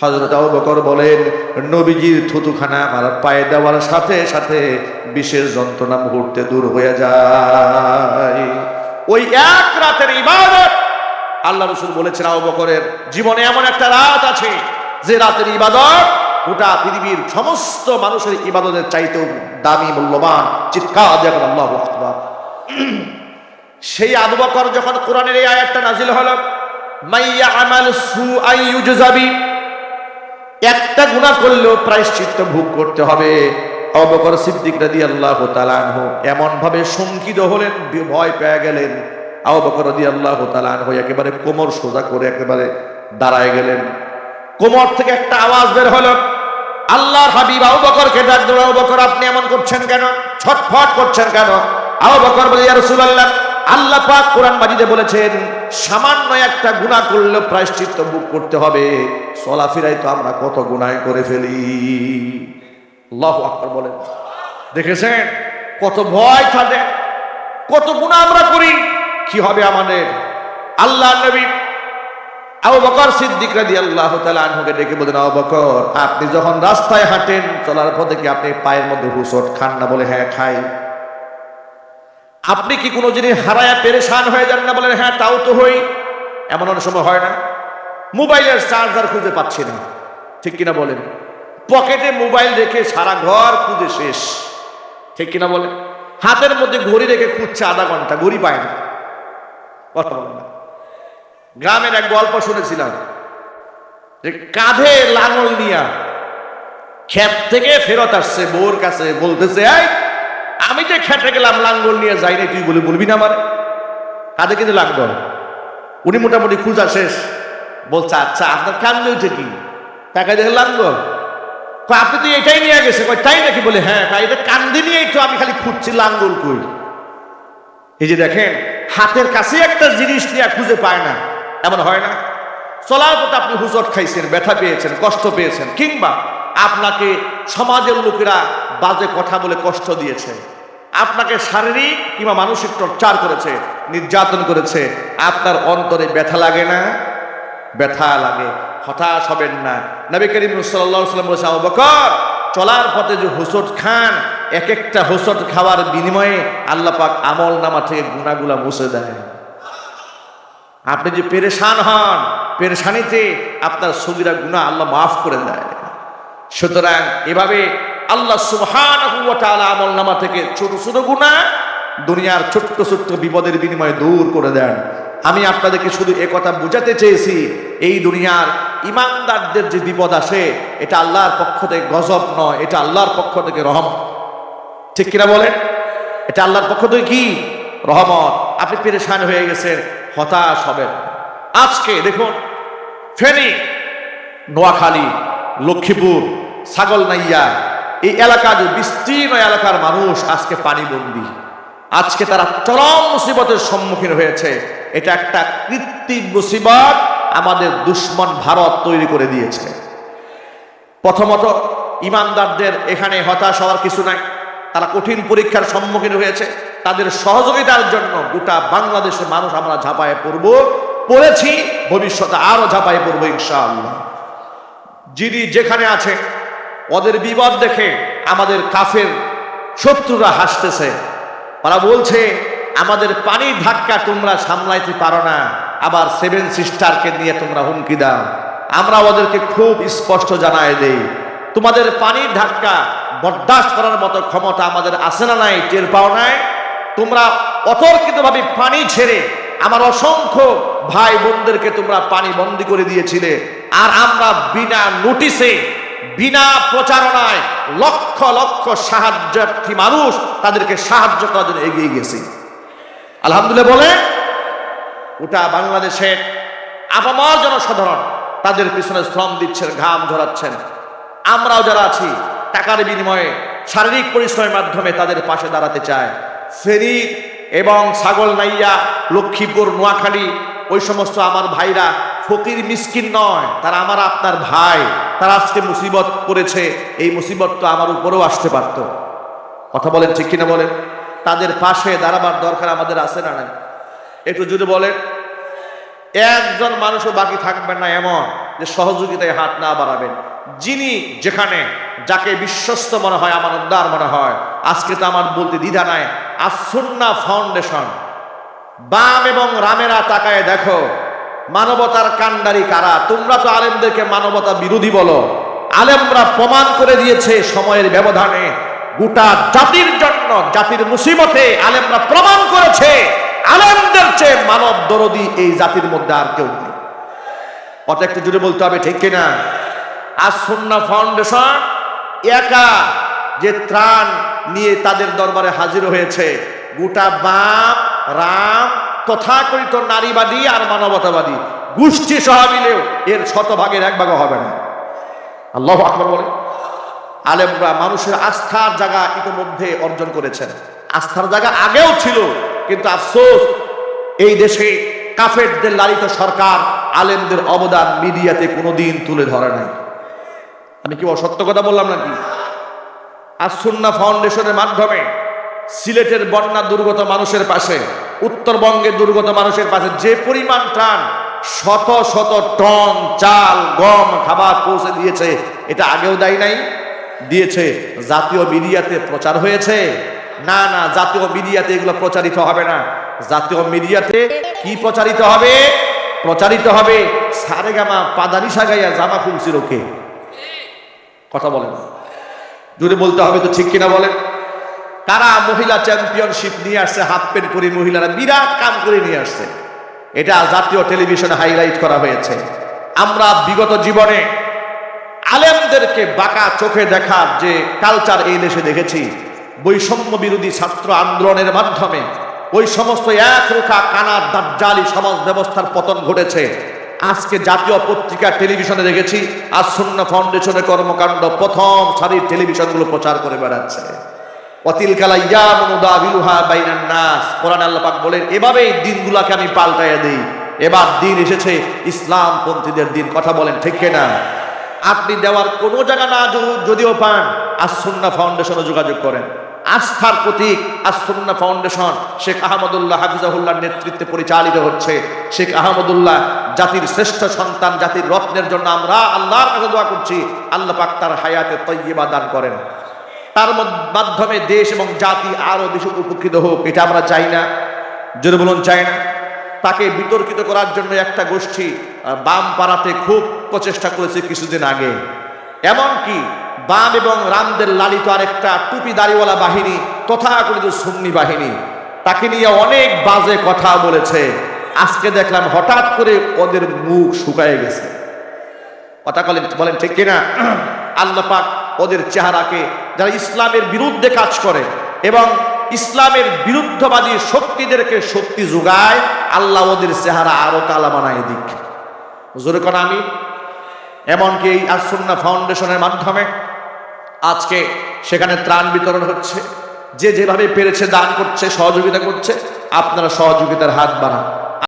হজরত বকর বলেন, নবীজির থুতুখানা আমার পায়ে দেওয়ার সাথে সাথে বিশেষ যন্ত্রণা মুহূর্তে দূর হয়ে যায়। ওই এক রাতের ইবাদত আল্লাহ রসুল বলেছেন আবু বকরের জীবনে এমন একটা রাত আছে যে রাতের ইবাদত গোটা পৃথিবীর সমস্ত মানুষের ইবাদতের চাইতেও দামি, মূল্যবান, চিৎকার দেখেন আল্লাহ সেই আবু বকর যখন কোরআনের এই আয়াতটা নাজিল হলো মাইয়া আমাল সু আইয়ুজাবি একটা গুনাহ করলেও প্রায়শ্চিত্ত ভোগ করতে হবে। আবু বকর সিদ্দিক রাদিয়াল্লাহু তাআলা আনহু এমন ভাবে শঙ্কিত হলেন ভয় পেয়ে গেলেন। আবু বকর রাদিয়াল্লাহু তাআলা আনহু একেবারে কোমর সোজা করে একেবারে দাঁড়ায় গেলেন। কোমর থেকে একটা আওয়াজ বের হলো, আল্লাহর হাবিব আবু বকরকে ডাক দিল বকর, আপনি এমন করছেন কেন? ছটফট করছেন কেন? আবু বকর বলে, ইয়া আল্লাহ পাক কোরআন মাজিদে বলেছেন সামান্য একটা গুনাহ করলে প্রায়শ্চিত্ত ভোগ করতে হবে। চলাফেরায় তো আমরা কত গুণায় করে ফেলি। আল্লাহু আকবার বলেন। দেখেছেন? কত ভয় তাদের কত গুনাহ আমরা করি। কি হবে আমাদের? আল্লাহ নবী আবু বকর সিদ্দিক রাদিয়াল্লাহু তাআলা আনহুকে ডেকে বলেন, আবু বকর, আপনি যখন রাস্তায় হাঁটেন, চলার পথে কি আপনি পায়ের মধ্যে হুসট খান না? বলে হ্যাঁ খাই। আপনি কি কোনো জিনিস হারায়া পেরেশান হয়ে যান না বলেন হ্যাঁ তাও তো হই। এমন অনেক সময় হয় না। মোবাইলের চার্জার খুঁজে পাচ্ছি না। ঠিক কিনা বলেন? পকেটে মোবাইল রেখে সারা ঘর খুঁজে শেষ। ঠিক কিনা বলেন? হাতের মধ্যে ঘড়ি রেখে খুঁজছে আধা ঘণ্টা, ঘড়ি পায় না। কথা বলেন না। গ্রামের এক গল্প শুনেছিলাম। যে কাঁধে লাঙল নিয়া ক্ষেত থেকে ফেরত আসছে, বউর কাছে বলতেছে, এই আমি যে খেটে গেলাম, লাঙ্গল নিয়ে যাই নাই তুই বলে বলবি না আমার। কাঁধে কিন্তু লাঙ্গল উনি মোটামুটি খুঁজা শেষ। বলছে আচ্ছা আপনার কান্দে উঠে কি? টাকা দেখে লাঙ্গল। আপনি তো এটাই নিয়ে গেছে তাই নাকি? বলে হ্যাঁ তাই এটা কান্দে নিয়েই তো আমি খালি খুঁজছি লাঙ্গল কই? এই যে দেখেন, হাতের কাছে একটা জিনিস নিয়ে খুঁজে পায় না। এমন হয় না। চলার পথে আপনি হুজট খাইছেন, ব্যথা পেয়েছেন, কষ্ট পেয়েছেন, কিংবা আপনাকে সমাজের লোকেরা বাজে কথা বলে কষ্ট দিয়েছে। আপনাকে শারীরিক কিংবা মানসিক টর্চার করেছে, নির্যাতন করেছে। আপনার অন্তরে ব্যথা লাগে না? ব্যথা লাগে। হতাশ হবেন না। নবী করিম সাল্লাম বলেছে আবু বকর, চলার পথে যে হোসট খান এক একটা হোসট খাওয়ার বিনিময়ে আল্লাহ পাক আমল নামা থেকে গুণাগুলা মুছে দেয় আপনি যে পেরেশান হন, পেরেশানিতে আপনার সগিরা গুণা আল্লাহ মাফ করে দেয়। সুতরাং এভাবে আল্লাহ সুবহান আমল নামা থেকে ছোট ছোট গুণা দুনিয়ার ছোট্ট ছোট্ট বিপদের বিনিময়ে দূর করে দেন। আমি আপনাদেরকে শুধু কথা বোঝাতে চেয়েছি, এই দুনিয়ার ইমানদারদের যে বিপদ আসে, এটা আল্লাহর পক্ষ থেকে গজব নয়, এটা আল্লাহর পক্ষ থেকে রহমত। ঠিক কিনা বলেন? এটা আল্লাহর পক্ষ থেকে কি? রহমত। আপনি পেরেশান হয়ে গেছেন, হতাশ হবেন আজকে দেখুন, ফেনী, নোয়াখালী, লক্ষ্মীপুর ছাগলনাইয়া এই এলাকা যে বিস্তীর্ণ এলাকার মানুষ, আজকে পানিবন্দী। আজকে তারা চরম মুসিবতের সম্মুখীন হয়েছে। এটা একটা কৃত্রিম মুসিবত আমাদের দুশ্মন ভারত তৈরি করে দিয়েছে। প্রথমত, ইমানদারদের এখানে হতাশ হওয়ার কিছু নাই। তারা কঠিন পরীক্ষার সম্মুখীন হয়েছে। তাদের সহযোগিতার জন্য গোটা বাংলাদেশের মানুষ আমরা ঝাঁপায়ে পড়ব। পড়েছি, ভবিষ্যতে আরও ঝাঁপায়ে পড়ব ইনশাআল্লাহ। যিনি যেখানে আছে ওদের বিপদ দেখে আমাদের কাফের শত্রুরা হাসতেছে। ওরা বলছে, আমাদের পানির ধাক্কা তোমরা সামলাইতে পারো না। আবার সেভেন সিস্টারকে নিয়ে তোমরা হুমকি দাও। আমরা ওদেরকে খুব স্পষ্ট জানায় দেই, তোমাদের পানির ধাক্কা বরদাস্ত করার মতো ক্ষমতা আমাদের আছে না নাই? টের পাও নাই? তোমরা অতর্কিতভাবে পানি ছেড়ে আমার অসংখ্য ভাই বোনদেরকে তোমরা পানি বন্দি করে দিয়েছিলে। আর আমরা বিনা নোটিসে বিনা প্রচারণায় লক্ষ লক্ষ সাহায্যার্থী মানুষ তাদেরকে সাহায্য করার জন্য এগিয়ে গেছে আলহামদুলিল্লাহ বলে ওটা বাংলাদেশের আপামর জনসাধারণ তাদের পিছনে শ্রম দিচ্ছেন, ঘাম ঝরাচ্ছেন। আমরাও যারা আছি, টাকার বিনিময়ে শারীরিক পরিশ্রমের মাধ্যমে তাদের পাশে দাঁড়াতে চায় ফেরি এবং ছাগল নাইয়া লক্ষ্মীপুর, নোয়াখালী, ওই সমস্ত আমার ভাইরা ফকির মিসকিন নয়, তারা আমার আপনার ভাই। তারা আজকে মুসিবত করেছে, এই মুসিবত তো আমার উপরেও আসতে পারত। কথা বলেন ঠিক কিনা বলেন? তাদের পাশে দাঁড়াবার দরকার আমাদের আছে না নাই? একটু যদি বলেন। একজন মানুষও বাকি থাকবেন না এমন যে সহযোগিতায় হাত না বাড়াবেন। যিনি যেখানে, যাকে বিশ্বস্ত মনে হয়, আমার উদ্ধার মনে হয়, আজকে তো আমার বলতে দ্বিধা নাই। আসন্না ফাউন্ডেশন। বাম এবং রামেরা তাকায় দেখো মানবতার কাণ্ডারি কারা? তোমরা তো আলেমদেরকে মানবতা বিরোধী বলো। আলেমরা প্রমাণ করে দিয়েছে সময়ের ব্যবধানে। গোটা জাতির জন্য, জাতির মুসিবতে আলেমরা প্রমাণ করেছে। আলেমদের চেয়ে মানব দরদি এই জাতির মধ্যে আর কেউ নেই। কথা একটু জুড়ে বলতে হবে, ঠিক কিনা? আর সুন্না ফাউন্ডেশন একা যে ত্রাণ নিয়ে তাদের দরবারে হাজির হয়েছে। গোটা বাম রাম তথাকথিত নারীবাদী আর মানবতাবাদী। গোষ্ঠী সহ মিলেও এর শতভাগের এক ভাগও হবে না। আল্লাহ আকবর বলে। আলেমরা মানুষের আস্থার জায়গা ইতিমধ্যে অর্জন করেছেন। আস্থার জায়গা আগেও ছিল, কিন্তু আফসোস, এই দেশে কাফেরদের লালিত সরকার আলেমদের অবদান মিডিয়াতে কোনোদিন তুলে ধরে নাই। আমি কি অসত্য কথা বললাম নাকি? আসুন্না ফাউন্ডেশনের মাধ্যমে সিলেটের বন্যা দুর্গত মানুষের পাশে উত্তরবঙ্গের দুর্গত মানুষের পাশে যে পরিমাণ ত্রাণ, শত শত টন চাল, গম, খাবার পৌঁছে দিয়েছে, এটা আগেও দেয় নাই, দিয়েছে। জাতীয় মিডিয়াতে প্রচার হয়েছে। না না, জাতীয় মিডিয়াতে এগুলো প্রচারিত হবে না। জাতীয় মিডিয়াতে কি প্রচারিত হবে? প্রচারিত হবে সারেগামা পাদানি সাগাইয়া জামা খুলছিল কে কথা বলেন। জুড়ে বলতে হবে তো ঠিক কিনা বলেন? কারা মহিলা চ্যাম্পিয়নশিপ নিয়ে আসছে হাফ প্যান্ট পরি মহিলারা বিরাট কাম করে নিয়ে আসছে। এটা জাতীয় টেলিভিশনে হাইলাইট করা হয়েছে। আমরা বিগত জীবনে আলেমদেরকে বাঁকা চোখে দেখার যে কালচার এই দেশে দেখেছি। বৈষম্য বিরোধী ছাত্র আন্দোলনের মাধ্যমে ওই সমস্ত এক রোখা কানার দাজ্জালি সমাজ ব্যবস্থার পতন ঘটেছে। আজকে জাতীয় পত্রিকা টেলিভিশনে দেখেছি আর শূন্য ফাউন্ডেশনের কর্মকাণ্ড প্রথম সারির টেলিভিশনগুলো প্রচার করে বেড়াচ্ছে। বলেন, এভাবেই দিনগুলোকে আমি পাল্টাইয়া দেই। এবার দিন এসেছে ইসলাম পন্থীদের দিন। কথা বলেন, ঠিক না আপনি দেওয়ার কোনো জায়গা না যদিও পান আসন্না ফাউন্ডেশনে যোগাযোগ করেন। আস্থার প্রতীক আসন্না ফাউন্ডেশন, শেখ আহমদুল্লাহ হাফিজাহুল্লাহর নেতৃত্বে পরিচালিত হচ্ছে। শেখ আহমদুল্লাহ জাতির শ্রেষ্ঠ সন্তান, জাতির রত্নের জন্য আমরা আল্লাহর কাছে দোয়া করছি। আল্লাহ পাক তার হায়াতে তৈয়বা দান করেন। তার মাধ্যমে দেশ এবং জাতি আরও বেশি উপকৃত হোক, এটা আমরা চাই না। যদি বলুন, চাই না। তাকে বিতর্কিত করার জন্য একটা গোষ্ঠী বাম পাড়াতে খুব প্রচেষ্টা করেছে কিছুদিন আগে। এমনকি বাম এবং রামদের লালিত আরেকটা টুপি দাড়িওয়ালা বাহিনী, তথাকথিত সুন্নি বাহিনী, তাকে নিয়ে অনেক বাজে কথা বলেছে। আজকে দেখলাম হঠাৎ করে ওদের মুখ শুকায় গেছে। কথা বলেন বলেন ঠিক কিনা? আল্লাহ পাক ওদের চেহারাকে যারা ইসলামের বিরুদ্ধে কাজ করে এবং ইসলামের বিরুদ্ধবাদী শক্তিদেরকে শক্তি যোগায়, আল্লাহ ওদের চেহারা আরও কালা বানায় দিক। জোরে কোন আমি? এমনকি এই আসন্না ফাউন্ডেশনের মাধ্যমে আজকে সেখানে ত্রাণ বিতরণ হচ্ছে। যে যেভাবে পেরেছে দান করছে, সহযোগিতা করছে, আপনারা সহযোগিতার হাত বাড়ান।